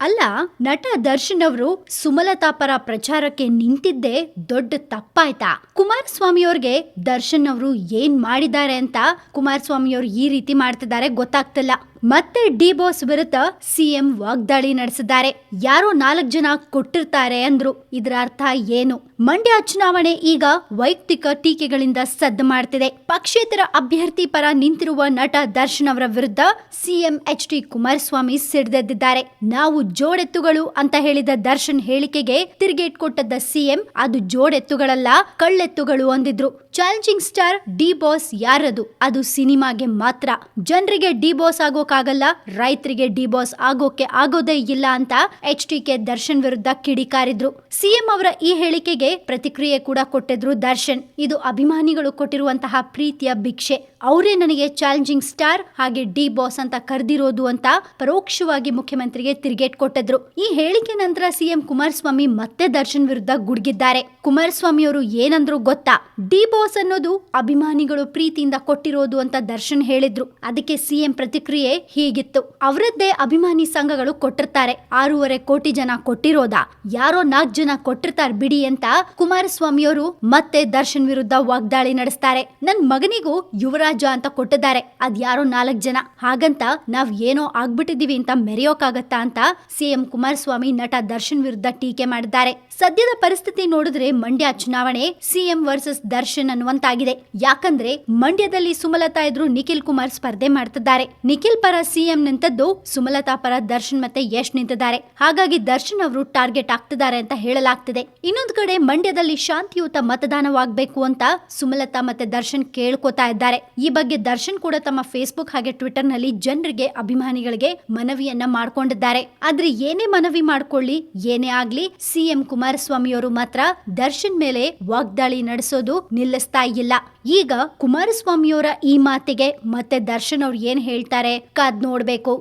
ಅಲ್ಲ, ನಟ ದರ್ಶನ್ ಅವರು ಸುಮಲತಾ ಪರ ಪ್ರಚಾರಕ್ಕೆ ನಿಂತಿದ್ದೇ ದೊಡ್ಡ ತಪ್ಪಾಯ್ತಾ? ಕುಮಾರಸ್ವಾಮಿ ಅವ್ರಿಗೆ ದರ್ಶನ್ ಅವರು ಏನ್ ಮಾಡಿದ್ದಾರೆ ಅಂತ ಕುಮಾರಸ್ವಾಮಿ ಅವರು ಈ ರೀತಿ ಮಾಡ್ತಿದ್ದಾರೆ ಗೊತ್ತಾಗ್ತಿಲ್ಲ. ಮತ್ತೆ ಡಿ ಬಾಸ್ ವಿರುದ್ಧ ಸಿಎಂ ವಾಗ್ದಾಳಿ ನಡೆಸಿದ್ದಾರೆ. ಯಾರೋ ನಾಲ್ಕು ಜನ ಕೊಟ್ಟಿರ್ತಾರೆ ಅಂದ್ರು. ಇದರ ಅರ್ಥ ಏನು? ಮಂಡ್ಯ ಚುನಾವಣೆ ಈಗ ವೈಯಕ್ತಿಕ ಟೀಕೆಗಳಿಂದ ಸದ್ದು ಮಾಡ್ತಿದೆ. ಪಕ್ಷೇತರ ಅಭ್ಯರ್ಥಿ ಪರ ನಿಂತಿರುವ ನಟ ದರ್ಶನ್ ಅವರ ವಿರುದ್ಧ ಸಿಎಂ ಎಚ್ ಡಿ ಕುಮಾರಸ್ವಾಮಿ ಸಿಡಿದೆದ್ದಿದ್ದಾರೆ. ನಾವು ಜೋಡೆತ್ತುಗಳು ಅಂತ ಹೇಳಿದ ದರ್ಶನ್ ಹೇಳಿಕೆಗೆ ತಿರುಗೇಟ್ ಕೊಟ್ಟದ್ದ ಸಿಎಂ ಅದು ಜೋಡೆತ್ತುಗಳಲ್ಲ, ಕಳ್ಳೆತ್ತುಗಳು ಅಂದಿದ್ರು. ಚಾಲೆಂಜಿಂಗ್ ಸ್ಟಾರ್ ಡಿ ಬಾಸ್ ಯಾರದು? ಅದು ಸಿನಿಮಾಗೆ ಮಾತ್ರ. ಜನರಿಗೆ ಡಿ ಬಾಸ್ ಆಗೋಕಾಗಲ್ಲ ರೈತರಿಗೆ ಡಿ ಬಾಸ್ ಆಗೋಕೆ ಆಗೋದೇ ಇಲ್ಲ ಅಂತ ಎಚ್ ಟಿ ಕೆ ದರ್ಶನ್ ವಿರುದ್ಧ ಕಿಡಿಕಾರಿದ್ರು ಸಿಎಂ ಅವರ ಈ ಹೇಳಿಕೆಗೆ ಪ್ರತಿಕ್ರಿಯೆ ಕೂಡ ಕೊಟ್ಟಿದ್ರು ದರ್ಶನ್. ಇದು ಅಭಿಮಾನಿಗಳು ಕೊಟ್ಟಿರುವಂತಹ ಪ್ರೀತಿಯ ಭಿಕ್ಷೆ. ಅವರೇ ನನಗೆ ಚಾಲೆಂಜಿಂಗ್ ಸ್ಟಾರ್, ಹಾಗೆ ಡಿ ಬಾಸ್ ಅಂತ ಕರೆದಿರೋದು ಅಂತ ಪರೋಕ್ಷವಾಗಿ ಮುಖ್ಯಮಂತ್ರಿಗೆ ತಿರುಗೇಟ್ ಕೊಟ್ಟಿದ್ರು. ಈ ಹೇಳಿಕೆ ನಂತರ ಸಿಎಂ ಕುಮಾರಸ್ವಾಮಿ ಮತ್ತೆ ದರ್ಶನ್ ವಿರುದ್ಧ ಗುಡುಗಿದ್ದಾರೆ. ಕುಮಾರಸ್ವಾಮಿ ಅವರು ಏನಂದ್ರು ಗೊತ್ತಾ? ಡಿ ಬಾಸ್ ಅನ್ನೋದು ಅಭಿಮಾನಿಗಳು ಪ್ರೀತಿಯಿಂದ ಕೊಟ್ಟಿರೋದು ಅಂತ ದರ್ಶನ್ ಹೇಳಿದ್ರು. ಅದಕ್ಕೆ ಸಿಎಂ ಪ್ರತಿಕ್ರಿಯೆ ಹೀಗಿತ್ತು. ಅವರದ್ದೇ ಅಭಿಮಾನಿ ಸಂಘಗಳು ಕೊಟ್ಟಿರ್ತಾರೆ. ಆರೂವರೆ ಕೋಟಿ ಜನ ಕೊಟ್ಟಿರೋದಾ? ಯಾರೋ ನಾಲ್ಕು ಜನ ಕೊಟ್ಟಿರ್ತಾರೆ ಬಿಡಿ ಅಂತ ಕುಮಾರಸ್ವಾಮಿ ಅವರು ಮತ್ತೆ ದರ್ಶನ್ ವಿರುದ್ಧ ವಾಗ್ದಾಳಿ ನಡೆಸ್ತಾರೆ. ನನ್ ಮಗನಿಗೂ ಯುವರಾಜ ಅಂತ ಕೊಟ್ಟಿದ್ದಾರೆ. ಅದ್ ಯಾರೋ ನಾಲ್ಕು ಜನ. ಹಾಗಂತ ನಾವ್ ಏನೋ ಆಗ್ಬಿಟ್ಟಿದೀವಿ ಅಂತ ಮೆರೆಯೋಕಾಗತ್ತಾ ಅಂತ ಸಿಎಂ ಕುಮಾರಸ್ವಾಮಿ ನಟ ದರ್ಶನ್ ವಿರುದ್ಧ ಟೀಕೆ ಮಾಡಿದ್ದಾರೆ. ಸದ್ಯದ ಪರಿಸ್ಥಿತಿ ನೋಡಿದ್ರೆ ಮಂಡ್ಯ ಚುನಾವಣೆ ಸಿಎಂ ವರ್ಸಸ್ ದರ್ಶನ್ ಅನ್ನುವಂತಾಗಿದೆ. ಯಾಕಂದ್ರೆ ಮಂಡ್ಯದಲ್ಲಿ ಸುಮಲತಾ ಎದುರು ನಿಖಿಲ್ ಕುಮಾರ್ ಸ್ಪರ್ಧೆ ಮಾಡ್ತಿದ್ದಾರೆ. ನಿಖಿಲ್ ಪರ ಸಿಎಂ ನಿಂತದ್ದು ಸುಮಲತಾ ಪರ ದರ್ಶನ್ ಮತ್ತೆ ಯಶ್ ನಿಂತಿದ್ದಾರೆ. ಹಾಗಾಗಿ ದರ್ಶನ್ ಅವರು ಟಾರ್ಗೆಟ್ ಆಗ್ತಿದ್ದಾರೆ ಅಂತ ಹೇಳಲಾಗ್ತಿದೆ. ಇನ್ನೊಂದು ಕಡೆ ಮಂಡ್ಯದಲ್ಲಿ ಶಾಂತಿಯುತ ಮತದಾನವಾಗಬೇಕು ಅಂತ ಸುಮಲತಾ ಮತ್ತೆ ದರ್ಶನ್ ಕೇಳ್ಕೊತಾ ಇದ್ದಾರೆ. ಈ ಬಗ್ಗೆ ದರ್ಶನ್ ಕೂಡ ತಮ್ಮ ಫೇಸ್ಬುಕ್ ಹಾಗೆ ಟ್ವಿಟರ್ನಲ್ಲಿ ಜನರಿಗೆ, ಅಭಿಮಾನಿಗಳಿಗೆ ಮನವಿಯನ್ನ ಮಾಡಿಕೊಂಡಿದ್ದಾರೆ. ಆದ್ರೆ ಏನೇ ಮನವಿ ಮಾಡ್ಕೊಳ್ಳಿ, ಏನೇ ಆಗ್ಲಿ ಸಿಎಂ ಕುಮಾರಸ್ವಾಮಿ ಅವರು ಮಾತ್ರ ದರ್ಶನ್ ಮೇಲೆ ವಾಗ್ದಾಳಿ ನಡೆಸೋದು ನಿಲ್ಲಿಸ್ತಾ ಇಲ್ಲ. ಈಗ ಕುಮಾರಸ್ವಾಮಿಯವರ ಈ ಮಾತಿಗೆ ಮತ್ತೆ ದರ್ಶನ್ ಅವ್ರು ಏನ್ ಹೇಳ್ತಾರೆ? ಕಾದ್ ನೋಡ್ಬೇಕು.